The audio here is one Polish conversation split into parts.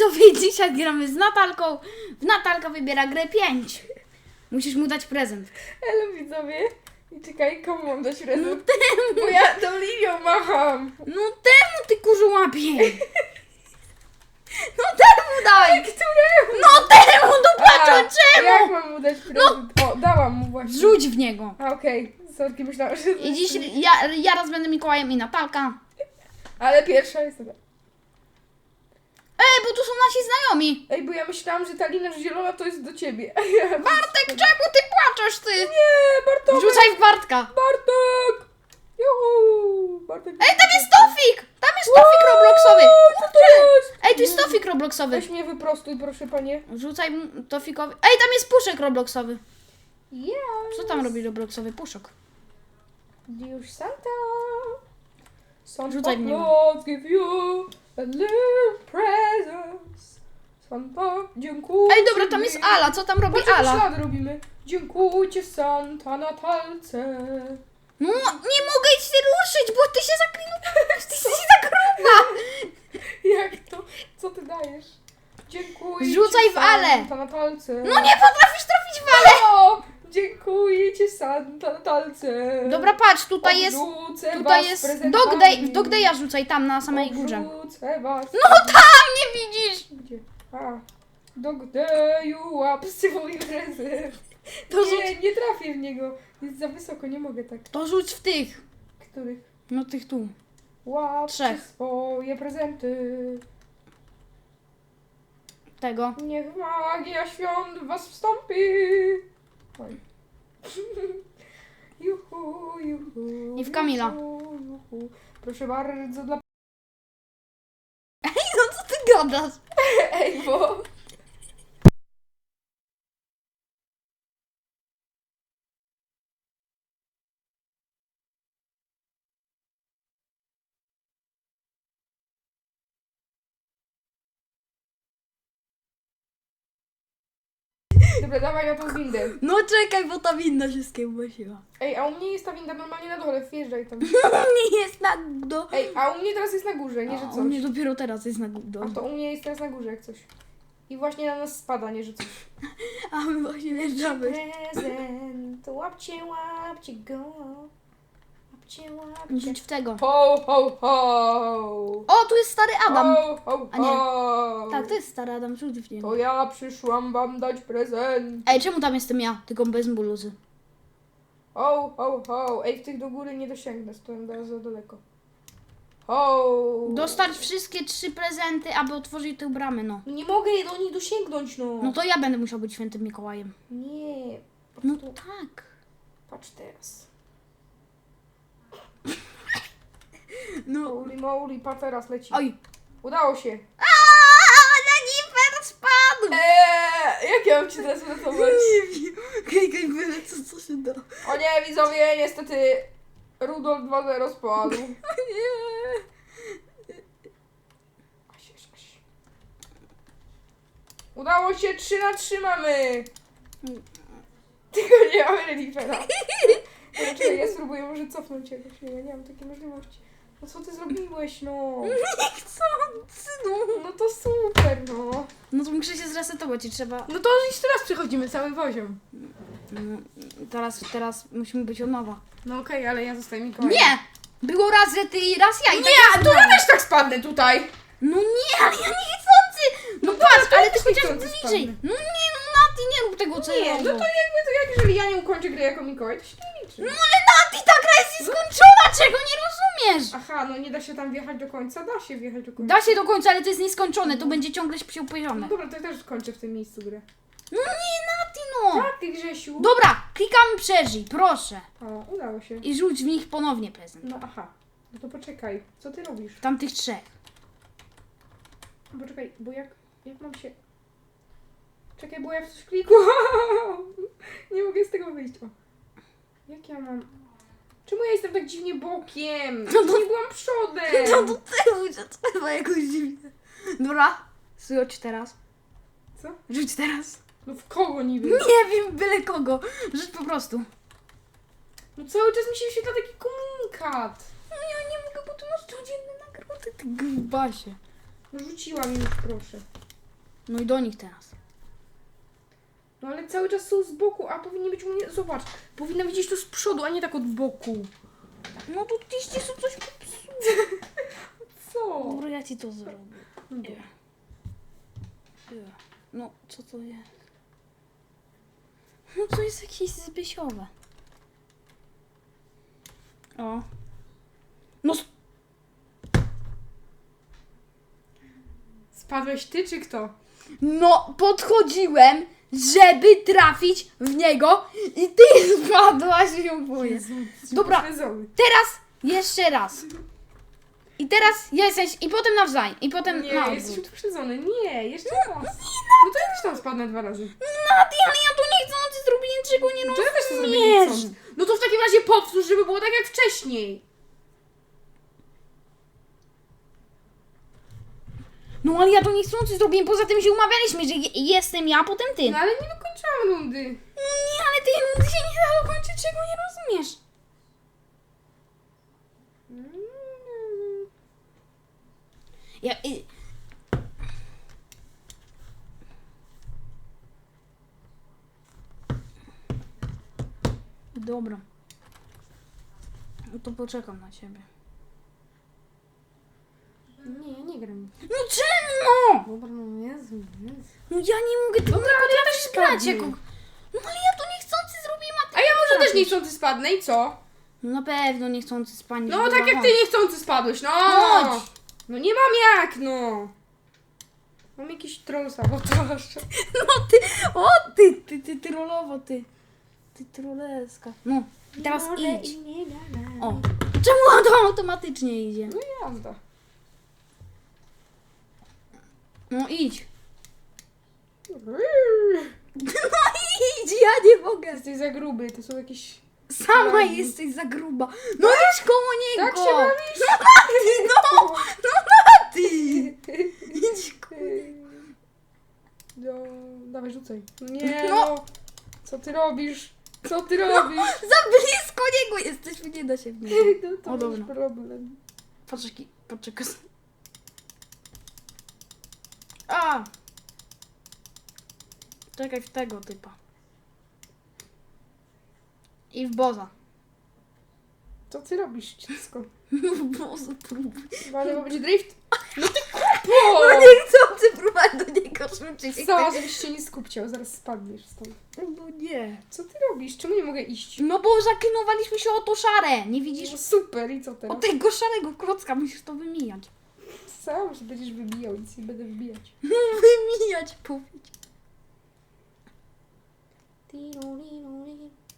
widzowie, dzisiaj gramy z Natalką. W Natalka wybiera grę 5. Musisz mu dać prezent. Elo widzowie. I czekaj, komu mam dać No prezent? temu, Bo ja tą linią macham. no temu ty kurzu łapie. No temu daj. Któremu? No temu, no patrz, A, czemu? Jak mam mu dać prezent? O, dałam mu właśnie. Rzuć w niego. A, okej. Sorki, myślałam, że... I dziś ja, ja raz będę Mikołajem i Natalka. Ale pierwsza jest dobra. Ej, bo tu są nasi znajomi. Ej, bo ja myślałam, że ta lina zielona to jest do ciebie. Bartek, czemu ty płaczesz, ty? Nie, Bartomek! Wrzucaj w Bartka. Bartek! Juhu! Bartek! Ej, tam jest Tofik! Tam jest Tofik Robloxowy. Co to jest? Ej, tu jest Tofik Robloxowy. Weź mnie wyprostuj, proszę panie. Rzucaj mu Tofikowi. Ej, tam jest Puszek Robloxowy. Yeah. Co tam robi Robloxowy Puszek? Już Santa. Santa Rzucaj. Claus give you dziękuję. Ej, dobra, tam jest Ala. Co tam robi Patrz, Ala? ślady robimy. Dziękuję Santa na talce. No, nie mogę ci ruszyć, bo ty się zaklinujesz. Ty jesteś za gruba. Jak to? Co ty dajesz? Dziękuję Rzucaj w Ale. Santa na talce. No nie potrafisz trafić w Ale. O, dziękuję ci Santa na talce. Dobra, patrz, tutaj jest... Obrzucę Tutaj was jest prezentami. Dogday, w Dogdaya rzucaj tam na samej górze. Obrzucę was. No tam nie widzisz! Gdzie? A. Dogdeju łapcy mój prezent. To nie, nie trafię w niego. Jest za wysoko, nie mogę tak. To rzuć w tych. Których? No tych tu. Łapcie Trzech. swoje prezenty. Tego. Niech magia świąt w was wstąpi. Oj. Juhu, juhu. I w Kamila. Juhu, juhu. Proszę bardzo dla... No co ty gadasz? Ej, bo... Dobra, dawaj na tą windę. No czekaj, bo ta winda się skiełbasiła. Ej, a u mnie jest ta winda normalnie na dole, wjeżdżaj tam. Nie jest na do. Ej, a u mnie teraz jest na górze, nie że A, coś. u mnie dopiero teraz jest na do. A to u mnie jest teraz na górze jak coś. I właśnie na nas spada, nie że coś. A my właśnie wjeżdżamy. Prezent, łapcie, łapcie go. Łapcie, łapcie. Rzuć w tego. Ho, ho, ho. O, tu jest stary Adam. Ho, ho, A nie. ho. Tak, to jest stary Adam, rzuć w niego. To ja przyszłam wam dać prezent. Ej, czemu tam jestem ja? Tylko bez bluzy. Ho, ho, ho. Ej, w tych do góry nie dosięgnę, stoję teraz za daleko. Ho. Dostać wszystkie trzy prezenty, aby otworzyć tę bramę, no. No nie mogę do nich dosięgnąć, no. No to ja będę musiał być świętym Mikołajem. Nie. Po No prostu tak. patrz teraz. No. Holy moly, pa teraz leci. Oj. Udało się. Aaaa, Lenifer spadł! Eee, jak ja mam ci teraz uratować? Nie wiem. Kejkej byle co, co się da. O nie, widzowie, niestety Rudolf 2-0 spadł. Nie. Aś, aś, aś. Udało się, 3 na 3 mamy. Tylko nie mamy renifera. Czekaj, ja spróbuję może cofnąć jakoś. Nie, ja nie mam takiej możliwości. No co ty zrobiłeś, no? Niechcący, no. No to super, no. No to muszę się zresetować i trzeba... No to już teraz przechodzimy cały poziom. No, teraz, teraz musimy być od nowa. No okej, ale ja zostaję Mikołajem. Nie! Było raz, że ty i raz ja i tak Nie, to ja też tak spadnę tutaj. No nie, ale ja nie chcący! No patrz, ale ty chociaż niechcący bliżej. No nie, no Nati, nie rób tego, co ja Nie, no to jakby to jak jeżeli ja nie ukończę gry jako Mikołaj, to się nie liczy. No ale Nati, ta gra jest nieskończona, czego nie rozumiesz? Aha, no nie da się tam wjechać do końca, da się wjechać do końca. Da się do końca, ale to jest nieskończone, to będzie ciągle się No poziome. dobra, to ja też skończę w tym miejscu grę. No nie, Nati, no! Tak, ty Grzesiu. Dobra, klikamy przeżyj, proszę. O, udało się. I rzuć w nich ponownie prezent. No aha. No to poczekaj, co ty robisz? Tamtych trzech. Poczekaj, bo jak, jak mam się... Czekaj, bo ja w coś klikłam. Nie mogę z tego wyjść. O. Jak ja mam... Czemu ja jestem tak dziwnie bokiem? No to- Nie byłam przodem. No do tyłu się trzeba jakoś dziwnie. Dobra, rzuć teraz. Co? Rzuć teraz. No w kogo niby? Nie wiem, byle kogo. Rzuć po prostu. No cały czas mi się wyświetla taki komunikat. No ja nie mogę, bo tu masz codzienne nagrody, ty grubasie. No rzuciłam już, proszę. No i do nich teraz. No ale cały czas są z boku, a powinni być u mnie... Zobacz, powinna widzieć to z przodu, a nie tak od boku. No tu gdzieś ci są coś popsuło. Co? Dobra, ja ci to zrobię. Nie. Nie. No, co to jest? No to jest jakieś zbysiowe. O. No, s- Spadłeś ty czy kto? no podchodziłem, żeby trafić w niego i ty spadłaś i oboje. Dobra. Teraz jeszcze raz. I teraz jesteś, i potem nawzajem, i potem Nie, na jesteś odwrót. uprzedzony. Nie, jeszcze raz. No to ja też tam spadnę dwa razy. Nati, ale ja tu nie chcę, no ty zrobić niczego nie To ja też to zrobię rozumiesz. No to w takim razie powtórz, żeby było tak jak wcześniej. No ale ja to niechcący zrobiłem, poza tym się umawialiśmy, że je, jestem ja, potem ty. No ale nie dokończyłam rundy. No nie, ale ty ty się nie da dokończyć, czego nie rozumiesz. Ja, y... Dobra. No to poczekam na ciebie. Nie, ja nie gram. No czemu? Dobra, no Jezu, Jezu. No ja nie mogę tego Dobra, nie ale ja też grać jako... No ale ja to niechcący zrobiłem, a ty A ja może też niechcący spadnę i co? No na pewno niechcący spanie. No tak jak ty niechcący spadłeś, no! Chodź. No nie mam jak, no! Mam jakiś troll sabotaż. No ty, o ty, ty, ty, ty rolowo, ty. Ty troleska. No, i teraz idź. O, czemu to automatycznie idzie? No jazda. No idź. No idź, ja nie mogę. Jesteś za gruby, to są jakieś... Sama Lagi. jesteś za gruba. No idź koło niego. Tak się bawisz? No, no ty. Idź koło niego. No, dawaj, rzucaj. Nie, No. no. Co ty robisz? Co ty robisz? Za blisko niego jesteśmy, nie da się w niego. No to O, dobra. problem. Poczekaj, poczekaj. A! Czekaj w tego typa. I w boza. Co ty robisz, dziecko? W boza próbuj. Bo będzie drift. No ty No kupo! nie chcący próbować do niego rzucić. Co, żebyś się nie skupciał, zaraz spadniesz stąd. No nie. Co ty robisz? Czemu nie mogę iść? No bo zaklinowaliśmy się o to szare. Nie widzisz? No super, i co O teraz? tego szarego klocka musisz to wymijać. Sam się będziesz wybijał, nic nie będę wybijać. Wymijać powiedz.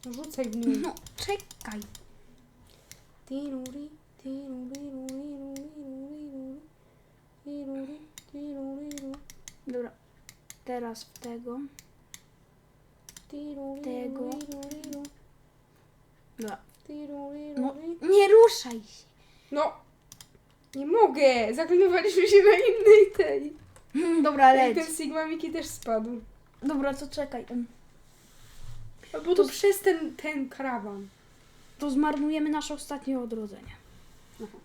No rzucaj w nim. No czekaj. Dobra. Teraz w tego. Tego. Dobra. No, nie ruszaj się. No, nie mogę! Zaklinowaliśmy się na innej tej. Dobra, I leć. ten Sigma Miki też spadł. Dobra, to czekaj. em, Albo to przez ten, ten karawan. To zmarnujemy nasze ostatnie odrodzenie. Aha.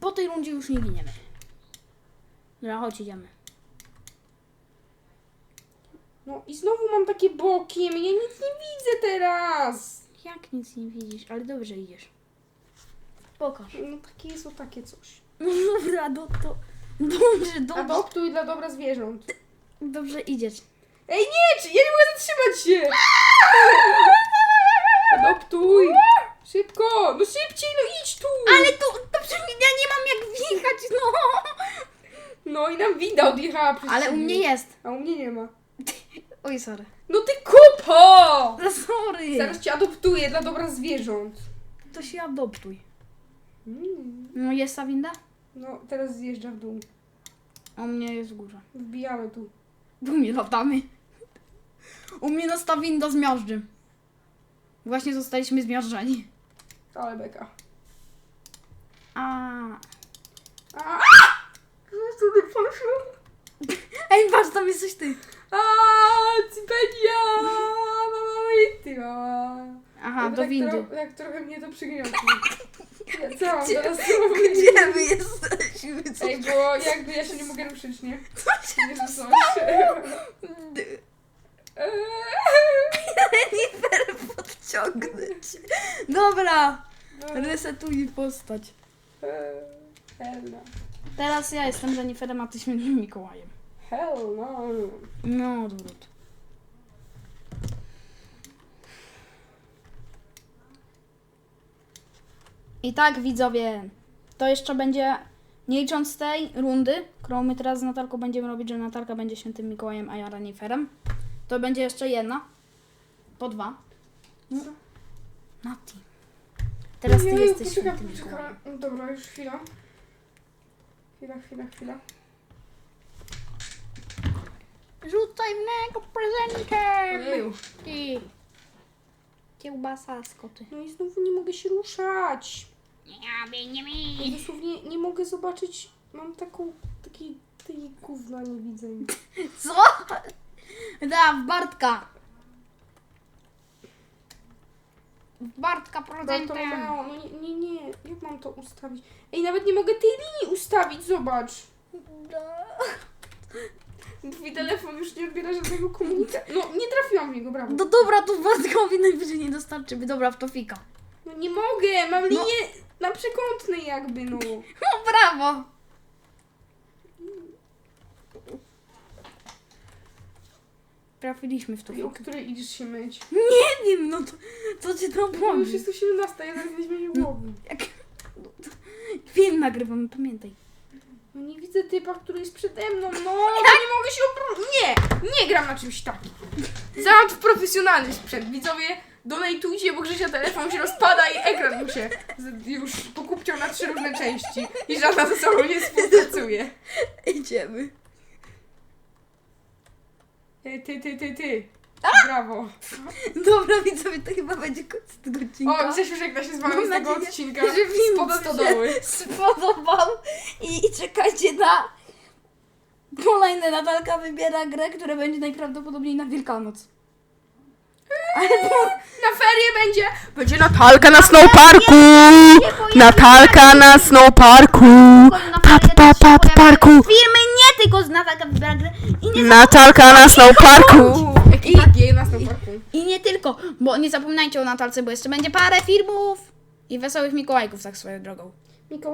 Po tej rundzie już nie giniemy. Dobra, chodź, idziemy. No i znowu mam takie bokiem, ja nic nie widzę teraz. Jak nic nie widzisz, ale dobrze idziesz. Pokaż. No takie jest o takie coś. No dobra, no to... Dobrze, dobrze. Adoptuj dla dobra zwierząt. Dobrze idziesz. Ej nie, czy ja nie mogę zatrzymać się! Adoptuj! Szybko! No szybciej, no idź tu! Ale to, to przecież ja nie mam jak wjechać, no. No i nam winda odjechała przez Ale u ciebie. mnie jest. A u mnie nie ma. Oj, sorry. No ty kupo! Sorry. Zaraz cię adoptuję dla dobra zwierząt. To się adoptuj. Mm. No jest ta winda? No, teraz zjeżdża w dół. A u mnie jest w górze. Wbijamy tu. U mnie latamy. U mnie nas ta winda zmiażdży. Właśnie zostaliśmy zmiażdżeni. Ale beka. A. A! Co ty poszło? Ej, patrz, tam jesteś ty. A, Cipenia! Mama ty mama. Aha, do tak windy. Tro, tak trochę mnie to przygniotło. Ja co mam teraz zrobić? Gdzie my jesteśmy? Co? Ej, bo jakby ja się nie mogę ruszyć, nie? Nie, że są Renifer podciągnąć. Dobra, resetuj postać. Hell no. Teraz ja jestem Reniferem, a ty świętym Mikołajem. Hell no. No, I tak, widzowie, to jeszcze będzie, nie licząc tej rundy, którą my teraz z Natalką będziemy robić, że Natalka będzie świętym Mikołajem, a ja Reniferem, to będzie jeszcze jedna. Po dwa. No. Nati. Teraz ty jesteś poczekaj, świętym poczekaj. Mikołajem. No Dobra, już chwila. Chwila, chwila, chwila. Rzucaj mnego prezentem! Ojeju. Ty. Kiełbasa z koty. No i znowu nie mogę się ruszać. Ja nie Ja dosłownie nie mogę zobaczyć. Mam taką, taki, tej gówna nie widzę. Co? Da, w Bartka. W Bartka. Bartolomeo, no nie, nie, nie, jak mam to ustawić? Ej, nawet nie mogę tej linii ustawić, zobacz. Twój telefon już nie odbiera żadnego komunikatu. No, nie trafiłam w niego, brawo. No dobra, to Bartkowi najwyżej nie dostarczymy. Dobra, w to fika. No nie mogę, mam linię na przekątnej jakby, no. No brawo. Trafiliśmy w to I o której idziesz się myć? Nie wiem, no to co cię to No już jest to 17, ja zaraz nie zmienię głowy. Jak... no to- Film nagrywamy, pamiętaj. No nie widzę typa, który jest przede mną, no. Ja nie mogę się obrócić. Nie, nie gram na czymś takim. Załam w profesjonalny sprzęt. Widzowie, donajtujcie, bo Grzesia telefon się rozpada i ekran mu się z- już pokupciał na trzy różne części. I żadna ze sobą nie współpracuje. Idziemy. Ty, ty, ty, ty, ty. Brawo. Dobra, widzowie, to chyba będzie koniec tego odcinka. O, Grzesiu żegna się z Mam wami z tego nadzieję, odcinka. że film Spod wam stodoły. się spodobał i czekajcie na kolejne Natalka wybiera grę, która będzie najprawdopodobniej na Wielkanoc. Na ferie będzie. Będzie Natalka na snowparku. Natalka na snowparku. Pa, pa, pa, parku. Filmy nie tylko z Natalka wybiera grę i nie, Natalka na snowparku. Jaki na snowparku? i nie tylko, bo nie zapominajcie o Natalce, bo jeszcze będzie parę filmów i wesołych Mikołajków tak swoją drogą. Mikołaj.